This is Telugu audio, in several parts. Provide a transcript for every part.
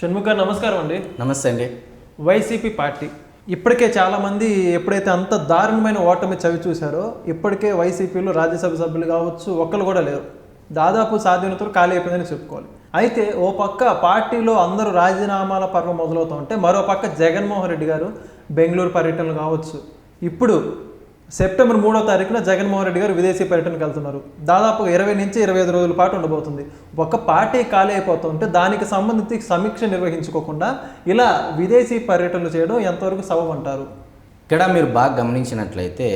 షణ్ముఖ నమస్కారం అండి. నమస్తే అండి. వైసీపీ పార్టీ. ఇప్పటికే చాలామంది ఎప్పుడైతే అంత దారుణమైన ఓటమి చవి చూశారో ఇప్పటికే వైసీపీలో రాజ్యసభ సభ్యులు కావచ్చు ఒక్కరు కూడా లేరు. దాదాపు సాధ్యతలు ఖాళీ అయిపోయిందని చెప్పుకోవాలి. అయితే ఓ పక్క పార్టీలో అందరూ రాజీనామాల పర్వం మొదలవుతూ ఉంటే మరో పక్క జగన్మోహన్ రెడ్డి గారు బెంగళూరు పర్యటనలు కావచ్చు. ఇప్పుడు సెప్టెంబర్ మూడో తారీఖున జగన్మోహన్ రెడ్డి గారు విదేశీ పర్యటనకు వెళ్తున్నారు దాదాపు ఇరవై నుంచి ఇరవై ఐదు రోజుల పాటు ఉండబోతుంది ఒక పార్టీ ఖాళీ అయిపోతుంటే దానికి సంబంధించి సమీక్ష నిర్వహించుకోకుండా ఇలా విదేశీ పర్యటనలు చేయడం ఎంతవరకు సబబు అంటారు ఇక్కడ మీరు బాగా గమనించినట్లయితే.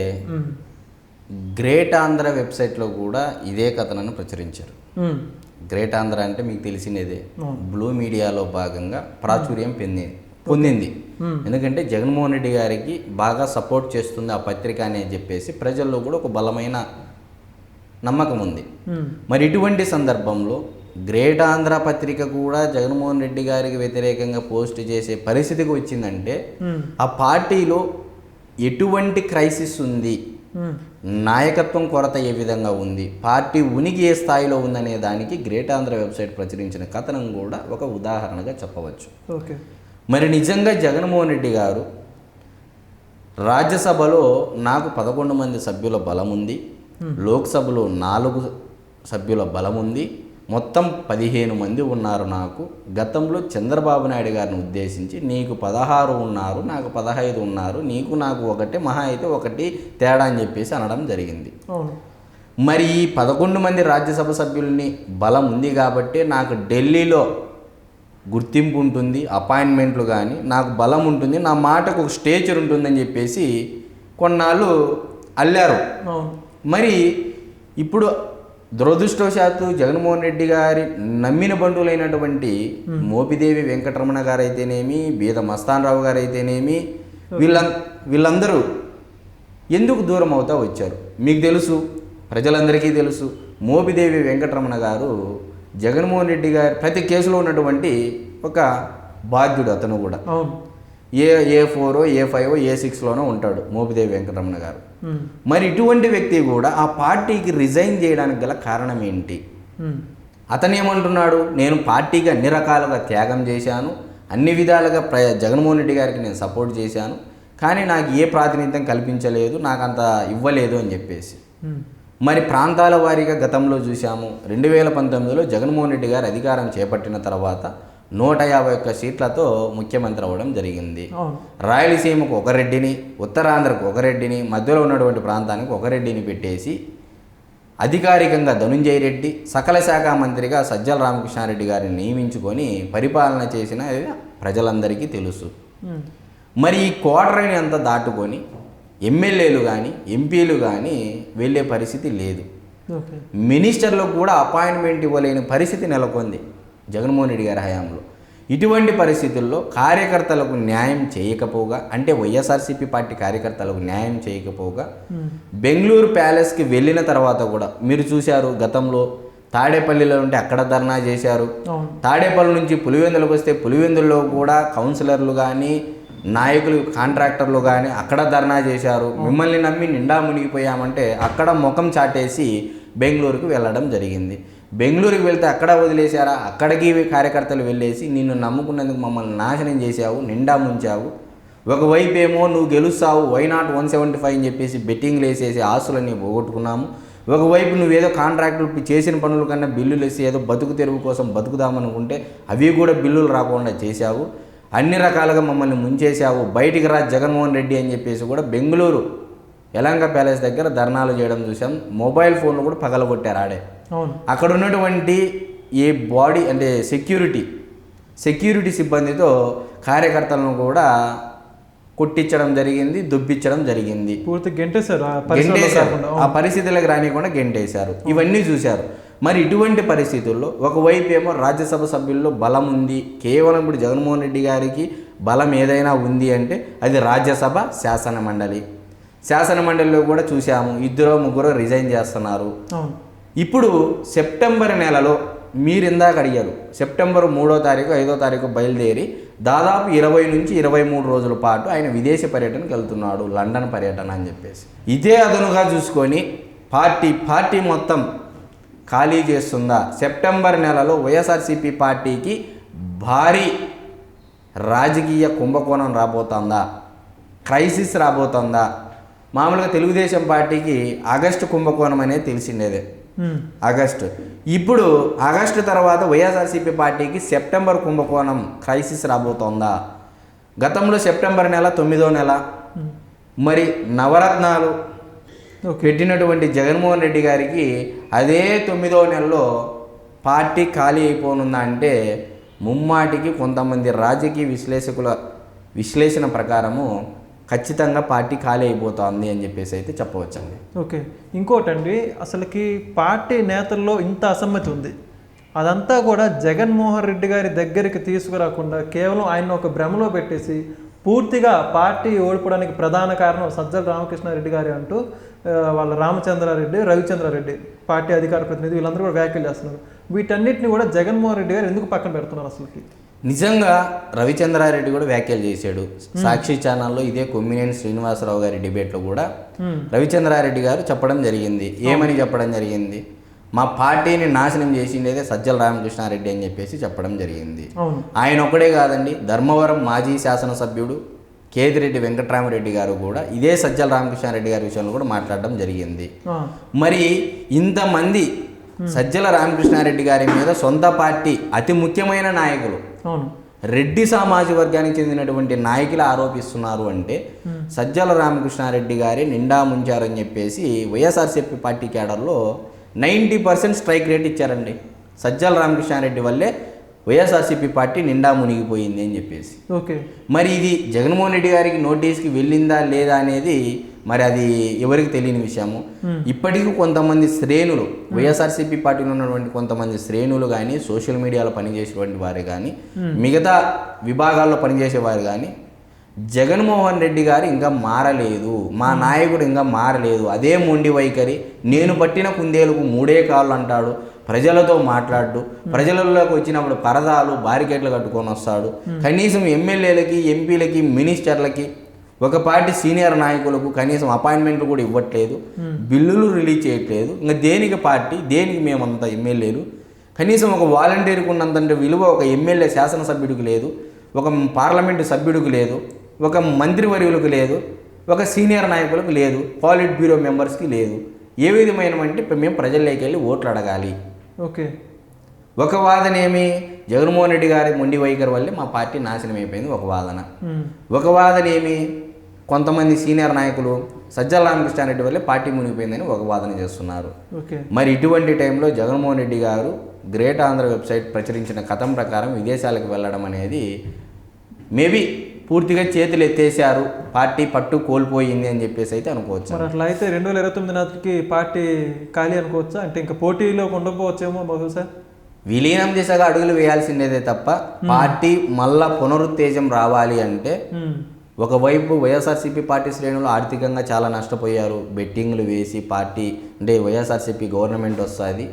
గ్రేట్ ఆంధ్ర వెబ్సైట్లో కూడా ఇదే కథనాన్ని ప్రచురించారు. గ్రేట్ ఆంధ్ర అంటే మీకు తెలిసినదే. బ్లూ మీడియాలో భాగంగా ప్రాచుర్యం పొంది పొందింది మ్మ్. ఎందుకంటే జగన్మోహన్ రెడ్డి గారికి బాగా సపోర్ట్ చేస్తుంది ఆ పత్రిక అని చెప్పేసి ప్రజల్లో కూడా ఒక బలమైన నమ్మకం ఉంది మ్మ్. మరి ఇటువంటి సందర్భంలో గ్రేట్ ఆంధ్ర పత్రిక కూడా జగన్మోహన్ రెడ్డి గారికి వ్యతిరేకంగా పోస్ట్ చేసే పరిస్థితికి వచ్చిందంటే మ్మ్. ఆ పార్టీలో ఎటువంటి క్రైసిస్ ఉంది. నాయకత్వం కొరత ఏ విధంగా ఉంది పార్టీ ఉనికి ఏ స్థాయిలో ఉందనే దానికి గ్రేట్ ఆంధ్ర వెబ్సైట్ ప్రచురించిన కథనం కూడా ఒక ఉదాహరణగా చెప్పవచ్చు ఓకే మరి నిజంగా జగన్మోహన్ రెడ్డి గారు రాజ్యసభలో నాకు పదకొండు మంది సభ్యుల బలం ఉంది లోక్సభలో నాలుగు సభ్యుల బలం ఉంది మొత్తం పదిహేను మంది ఉన్నారు నాకు. గతంలో చంద్రబాబు నాయుడు గారిని ఉద్దేశించి నీకు పదహారు ఉన్నారు నాకు పదహైదు ఉన్నారు నీకు నాకు ఒకటి మహా అయితే ఒకటి తేడా అని చెప్పేసి అనడం జరిగింది. మరి ఈ పదకొండు మంది రాజ్యసభ సభ్యుల్ని బలం ఉంది కాబట్టి నాకు ఢిల్లీలో గుర్తింపు ఉంటుంది అపాయింట్మెంట్లు కానీ నాకు బలం ఉంటుంది నా మాటకు ఒక స్టేచర్ ఉంటుందని చెప్పేసి కొన్నాళ్ళు అల్లారు. మరి ఇప్పుడు దురదృష్టవశాత్తు జగన్మోహన్ రెడ్డి గారి నమ్మిన బంధువులైనటువంటి మోపిదేవి వెంకటరమణ గారు అయితేనేమి బీద మస్తాన్ రావు గారు అయితేనేమి వీళ్ళ వీళ్ళందరూ ఎందుకు దూరం అవుతా వచ్చారు? మీకు తెలుసు ప్రజలందరికీ తెలుసు మోపిదేవి వెంకటరమణ గారు జగన్మోహన్ రెడ్డి గారి ప్రతి కేసులో ఉన్నటువంటి ఒక బాధ్యుడు అతను కూడా. ఏ ఏ ఫోరో ఏ ఫైవ్ ఏ సిక్స్లోనో ఉంటాడు మోపిదేవి వెంకటరమణ గారు. మరి ఇటువంటి వ్యక్తి కూడా ఆ పార్టీకి రిజైన్ చేయడానికి గల కారణం ఏంటి. అతను ఏమంటున్నాడు? నేను పార్టీకి అన్ని రకాలుగా త్యాగం చేశాను. అన్ని విధాలుగా ప్ర జగన్మోహన్ రెడ్డి గారికి నేను సపోర్ట్ చేశాను. కానీ నాకు ఏ ప్రాతినిధ్యం కల్పించలేదు నాకు అంత ఇవ్వలేదు అని చెప్పేసి. మరి ప్రాంతాల వారీగా గతంలో చూశాము. రెండు వేల పంతొమ్మిదిలో జగన్మోహన్ రెడ్డి గారు అధికారం చేపట్టిన తర్వాత నూట యాభై ఒక్క సీట్లతో ముఖ్యమంత్రి అవ్వడం జరిగింది. రాయలసీమకు ఒక రెడ్డిని ఉత్తరాంధ్రకు ఒక రెడ్డిని మధ్యలో ఉన్నటువంటి ప్రాంతానికి ఒక రెడ్డిని పెట్టేసి అధికారికంగా ధనుంజయ రెడ్డి సకల శాఖ మంత్రిగా సజ్జల రామకృష్ణారెడ్డి గారిని నియమించుకొని పరిపాలన చేసిన ప్రజలందరికీ తెలుసు. మరి ఈ కోటరీని అంతా దాటుకొని ఎమ్మెల్యేలు కానీ ఎంపీలు కానీ వెళ్ళే పరిస్థితి లేదు. ఓకే. మినిస్టర్లకు కూడా అపాయింట్మెంట్ ఇవ్వలేని పరిస్థితి నెలకొంది జగన్మోహన్ రెడ్డి గారి హయాంలో. ఇటువంటి పరిస్థితుల్లో కార్యకర్తలకు న్యాయం చేయకపోగా అంటే వైఎస్ఆర్సీపీ పార్టీ కార్యకర్తలకు న్యాయం చేయకపోగా. బెంగళూరు ప్యాలెస్కి వెళ్ళిన తర్వాత కూడా మీరు చూశారు గతంలో తాడేపల్లిలో ఉంటే అక్కడ ధర్నా చేశారు. తాడేపల్లి నుంచి పులివెందులకు వస్తే పులివెందుల్లో కూడా కౌన్సిలర్లు కానీ నాయకులు కాంట్రాక్టర్లు కానీ అక్కడ ధర్నా చేశారు. మిమ్మల్ని నమ్మి నిండా మునిగిపోయామంటే అక్కడ ముఖం చాటేసి బెంగళూరుకు వెళ్ళడం జరిగింది. బెంగళూరుకి వెళ్తే అక్కడ వదిలేశారా? అక్కడికి కార్యకర్తలు వెళ్ళేసి నిన్ను నమ్ముకున్నందుకు మమ్మల్ని నాశనం చేశావు నిండా ముంచావు. ఒకవైపు ఏమో నువ్వు గెలుస్తావు why not one seventy five అని చెప్పేసి బెట్టింగ్లు వేసేసి ఆస్తులన్నీ పోగొట్టుకున్నాము. ఒకవైపు నువ్వేదో కాంట్రాక్టులు చేసిన పనుల కన్నా బిల్లులు వేసి ఏదో బతుకు తెరువు కోసం బతుకుదామనుకుంటే అవి కూడా బిల్లులు రాకుండా చేశావు. అన్ని రకాలుగా మమ్మల్ని ముంచేశావు. బయటికి రా జగన్మోహన్ రెడ్డి అని చెప్పేసి కూడా బెంగళూరు యలంక ప్యాలెస్ దగ్గర ధర్నాలు చేయడం చూసాం మొబైల్ ఫోన్లు కూడా పగలగొట్టారు ఆడే. అక్కడ ఉన్నటువంటి ఏ బాడీ అంటే సెక్యూరిటీ సెక్యూరిటీ సిబ్బందితో కార్యకర్తలను కూడా కొట్టించడం జరిగింది దుబ్బించడం జరిగింది. పూర్తి గెంటేశారు. ఆ పరిస్థితులకు రానికుండా గెంటేశారు. ఇవన్నీ చూశారు. మరి ఇటువంటి పరిస్థితుల్లో ఒకవైపు ఏమో రాజ్యసభ సభ్యుల్లో బలం ఉంది. కేవలం ఇప్పుడు జగన్మోహన్ రెడ్డి గారికి బలం ఏదైనా ఉంది అంటే అది రాజ్యసభ శాసన మండలి. శాసన మండలిలో కూడా చూసాము ఇద్దరు ముగ్గురు రిజైన్ చేస్తున్నారు. ఇప్పుడు సెప్టెంబర్ నెలలో మీరు ఇందాక అడిగారు సెప్టెంబర్ మూడో తారీఖు ఐదో తారీఖు బయలుదేరి దాదాపు ఇరవై నుంచి ఇరవై మూడు రోజుల పాటు ఆయన విదేశీ పర్యటనకు వెళ్తున్నాడు లండన్ పర్యటన అని చెప్పేసి. ఇదే అదనుగా చూసుకొని పార్టీ పార్టీ మొత్తం ఖాళీ చేస్తుందా? సెప్టెంబర్ నెలలో వైఎస్ఆర్సీపీ పార్టీకి భారీ రాజకీయ కుంభకోణం రాబోతుందా? క్రైసిస్ రాబోతుందా? మామూలుగా తెలుగుదేశం పార్టీకి ఆగస్టు కుంభకోణం అనేది తెలిసిండేదే. ఆగస్టు. ఇప్పుడు ఆగస్టు తర్వాత వైఎస్ఆర్సీపీ పార్టీకి సెప్టెంబర్ కుంభకోణం క్రైసిస్ రాబోతోందా? గతంలో సెప్టెంబర్ నెల తొమ్మిదో నెల. మరి నవరత్నాలు పెట్టినటువంటి జగన్మోహన్ రెడ్డి గారికి అదే తొమ్మిదో నెలలో పార్టీ ఖాళీ అయిపోనుందా అంటే ముమ్మాటికి కొంతమంది రాజకీయ విశ్లేషకుల విశ్లేషణ ప్రకారము ఖచ్చితంగా పార్టీ ఖాళీ అయిపోతుంది అని చెప్పేసి అయితే చెప్పవచ్చండి. ఓకే. ఇంకోటండి అసలుకి పార్టీ నేతల్లో ఇంత అసమ్మతి ఉంది. అదంతా కూడా జగన్మోహన్ రెడ్డి గారి దగ్గరికి తీసుకురాకుండా కేవలం ఆయన ఒక భ్రమలో పెట్టేసి పూర్తిగా పార్టీ ఓడిపోవడానికి ప్రధాన కారణం సజ్జల రామకృష్ణారెడ్డి గారి అంటూ వాళ్ళ రామచంద్రారెడ్డి రవిచంద్రారెడ్డి పార్టీ అధికార ప్రతినిధి వీళ్ళందరూ కూడా వ్యాఖ్యలు చేస్తున్నారు. వీటన్నిటిని కూడా జగన్మోహన్ రెడ్డి గారు ఎందుకు పక్కన పెడుతున్నారు అసలుకి? నిజంగా రవిచంద్రారెడ్డి కూడా వ్యాఖ్యలు చేశాడు. సాక్షి ఛానల్లో ఇదే కొమ్మినేని శ్రీనివాసరావు గారి డిబేట్లో కూడా రవిచంద్రారెడ్డి గారు చెప్పడం జరిగింది. ఏమని చెప్పడం జరిగింది? మా పార్టీని నాశనం చేసిండేదే సజ్జల రామకృష్ణారెడ్డి అని చెప్పేసి చెప్పడం జరిగింది. ఆయన ఒక్కడే కాదండి ధర్మవరం మాజీ శాసనసభ్యుడు కేతిరెడ్డి వెంకట్రామరెడ్డి గారు కూడా ఇదే సజ్జల రామకృష్ణారెడ్డి గారి విషయంలో కూడా మాట్లాడడం జరిగింది. మరి ఇంతమంది సజ్జల రామకృష్ణారెడ్డి గారి మీద సొంత పార్టీ అతి ముఖ్యమైన నాయకులు రెడ్డి సామాజిక వర్గానికి చెందినటువంటి నాయకులు ఆరోపిస్తున్నారు అంటే సజ్జల రామకృష్ణారెడ్డి గారి నిండా ముంచారని చెప్పేసి వైఎస్ఆర్సీపీ పార్టీ కేడర్లో నైంటీ పర్సెంట్ స్ట్రైక్ రేట్ ఇచ్చారండి. సజ్జల రామకృష్ణారెడ్డి వల్లే వైఎస్ఆర్సీపీ పార్టీ నిండా మునిగిపోయింది అని చెప్పేసి. ఓకే. మరి ఇది జగన్మోహన్ రెడ్డి గారికి నోటీస్కి వెళ్ళిందా లేదా అనేది మరి అది ఎవరికి తెలియని విషయము. ఇప్పటికీ కొంతమంది శ్రేణులు వైఎస్ఆర్సీపీ పార్టీలో ఉన్నటువంటి కొంతమంది శ్రేణులు కానీ సోషల్ మీడియాలో పనిచేసేటువంటి వారు కానీ మిగతా విభాగాల్లో పనిచేసే వారు కానీ జగన్మోహన్ రెడ్డి గారు ఇంకా మారలేదు మా నాయకుడు ఇంకా మారలేదు. అదే మొండి వైఖరి. నేను పట్టిన కుందేలకు మూడే కాళ్ళు అంటాడు ప్రజలతో మాట్లాడు ప్రజలలోకి వచ్చినప్పుడు పరదాలు బారికేట్లు కట్టుకొని వస్తాడు. కనీసం ఎమ్మెల్యేలకి ఎంపీలకి మినిస్టర్లకి ఒక పార్టీ సీనియర్ నాయకులకు కనీసం అపాయింట్మెంట్లు కూడా ఇవ్వట్లేదు. బిల్లులు రిలీజ్ చేయట్లేదు. ఇంకా దేనికి పార్టీ దేనికి మేమంతా ఎమ్మెల్యేలు? కనీసం ఒక వాలంటీర్కి ఉన్నంత విలువ ఒక ఎమ్మెల్యే శాసనసభ్యుడికి లేదు ఒక పార్లమెంటు సభ్యుడికి లేదు. ఒక మంత్రివర్యులకు లేదు ఒక సీనియర్ నాయకులకు లేదు పాలిట్ బ్యూరో మెంబర్స్కి లేదు. ఏ విధమైన అంటే ఇప్పుడు మేము ప్రజల్లోకి వెళ్ళి ఓట్లు అడగాలి. ఓకే. ఒక వాదన ఏమి? జగన్మోహన్ రెడ్డి గారి మొండి వైఖరి వల్లే మా పార్టీ నాశనం అయిపోయింది ఒక వాదన. ఒక వాదన ఏమి? కొంతమంది సీనియర్ నాయకులు సజ్జల రామకృష్ణారెడ్డి వల్లే పార్టీ మునిగిపోయిందని ఒక వాదన చేస్తున్నారు. మరి ఇటువంటి టైంలో జగన్మోహన్ రెడ్డి గారు గ్రేట్ ఆంధ్ర వెబ్సైట్ ప్రచురించిన కథం ప్రకారం విదేశాలకు వెళ్ళడం అనేది మేబీ పూర్తిగా చేతులు ఎత్తేసారు పార్టీ పట్టు కోల్పోయింది అని చెప్పేసి అయితే అనుకోవచ్చు మరి అట్లా అయితే రెండు వేల ఇరవై తొమ్మిది నాటికి పార్టీ ఖాళీ అనుకోవచ్చా? అంటే ఇంకా పోటీలో ఉండకపోవచ్చేమో బహుశా. విలీనం దిశగా అడుగులు వేయాల్సిందేదే తప్ప పార్టీ మళ్ళా పునరుత్తేజం రావాలి అంటే ఒకవైపు వైఎస్ఆర్సీపీ పార్టీ శ్రేణులు ఆర్థికంగా చాలా నష్టపోయారు. బెట్టింగ్లు వేసి పార్టీ అంటే వైఎస్ఆర్సీపీ గవర్నమెంట్ వస్తుంది.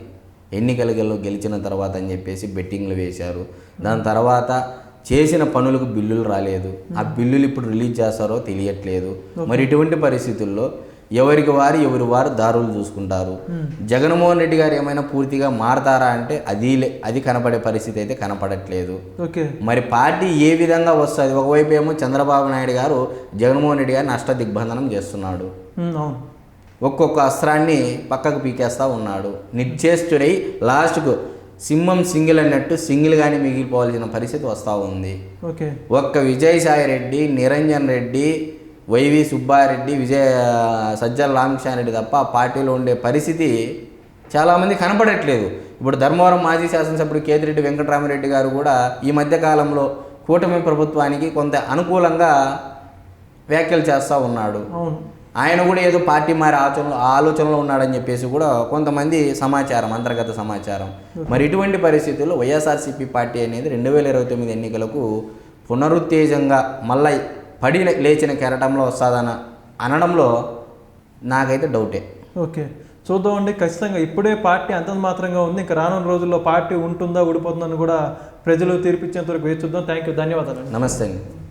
ఎన్నికలలో గెలిచిన తర్వాత అని చెప్పేసి బెట్టింగ్లు వేశారు. దాని తర్వాత చేసిన పనులకు బిల్లులు రాలేదు. ఆ బిల్లులు ఇప్పుడు రిలీజ్ చేస్తారో తెలియట్లేదు. మరి ఇటువంటి పరిస్థితుల్లో ఎవరికి వారు ఎవరి వారు దారులు చూసుకుంటారు? జగన్మోహన్ రెడ్డి గారు ఏమైనా పూర్తిగా మారతారా అంటే అది అది కనపడే పరిస్థితి అయితే కనపడట్లేదు. మరి పార్టీ ఏ విధంగా వస్తుంది? ఒకవైపు ఏమో చంద్రబాబు నాయుడు గారు జగన్మోహన్ రెడ్డి గారిని అష్ట దిగ్బంధనం చేస్తున్నాడు అవును. ఒక్కొక్క అస్త్రాన్ని పక్కకు పీకేస్తా ఉన్నాడు. నిర్చేష్టుడై లాస్ట్కు సింహం సింగిల్ అన్నట్టు సింగిల్గానే మిగిలిపోవాల్సిన పరిస్థితి వస్తూ ఉంది. ఓకే. ఒక్క విజయసాయి రెడ్డి నిరంజన్ రెడ్డి వైవి సుబ్బారెడ్డి విజయ సజ్జల రామకృష్ణారెడ్డి తప్ప ఆ పార్టీలో ఉండే పరిస్థితి చాలామంది కనపడట్లేదు. ఇప్పుడు ధర్మవరం మాజీ శాసనసభ్యుడు కేతిరెడ్డి వెంకటరామరెడ్డి గారు కూడా ఈ మధ్య కాలంలో కూటమి ప్రభుత్వానికి కొంత అనుకూలంగా వ్యాఖ్యలు చేస్తూ ఉన్నాడు. అవును. ఆయన కూడా ఏదో పార్టీ మారి ఆలోచనలో ఆలోచనలో ఉన్నాడని చెప్పేసి కూడా కొంతమంది సమాచారం అంతర్గత సమాచారం. మరి ఇటువంటి పరిస్థితుల్లో వైఎస్ఆర్సీపీ పార్టీ అనేది రెండు వేల ఇరవై తొమ్మిది ఎన్నికలకు పునరుత్తేజంగా మళ్ళీ పడి లేచిన కెరటంలో వస్తుందన్న అనడంలో నాకైతే డౌటే. ఓకే. చూద్దామండి. ఖచ్చితంగా ఇప్పుడే పార్టీ అంతంత మాత్రంగా ఉంది. ఇంకా రానున్న రోజుల్లో పార్టీ ఉంటుందా ఊడిపోతుందని కూడా ప్రజలు తీర్పిచ్చేంత వరకు వేచి చూద్దాం. థ్యాంక్ యూ ధన్యవాదాలు నమస్తే అండి.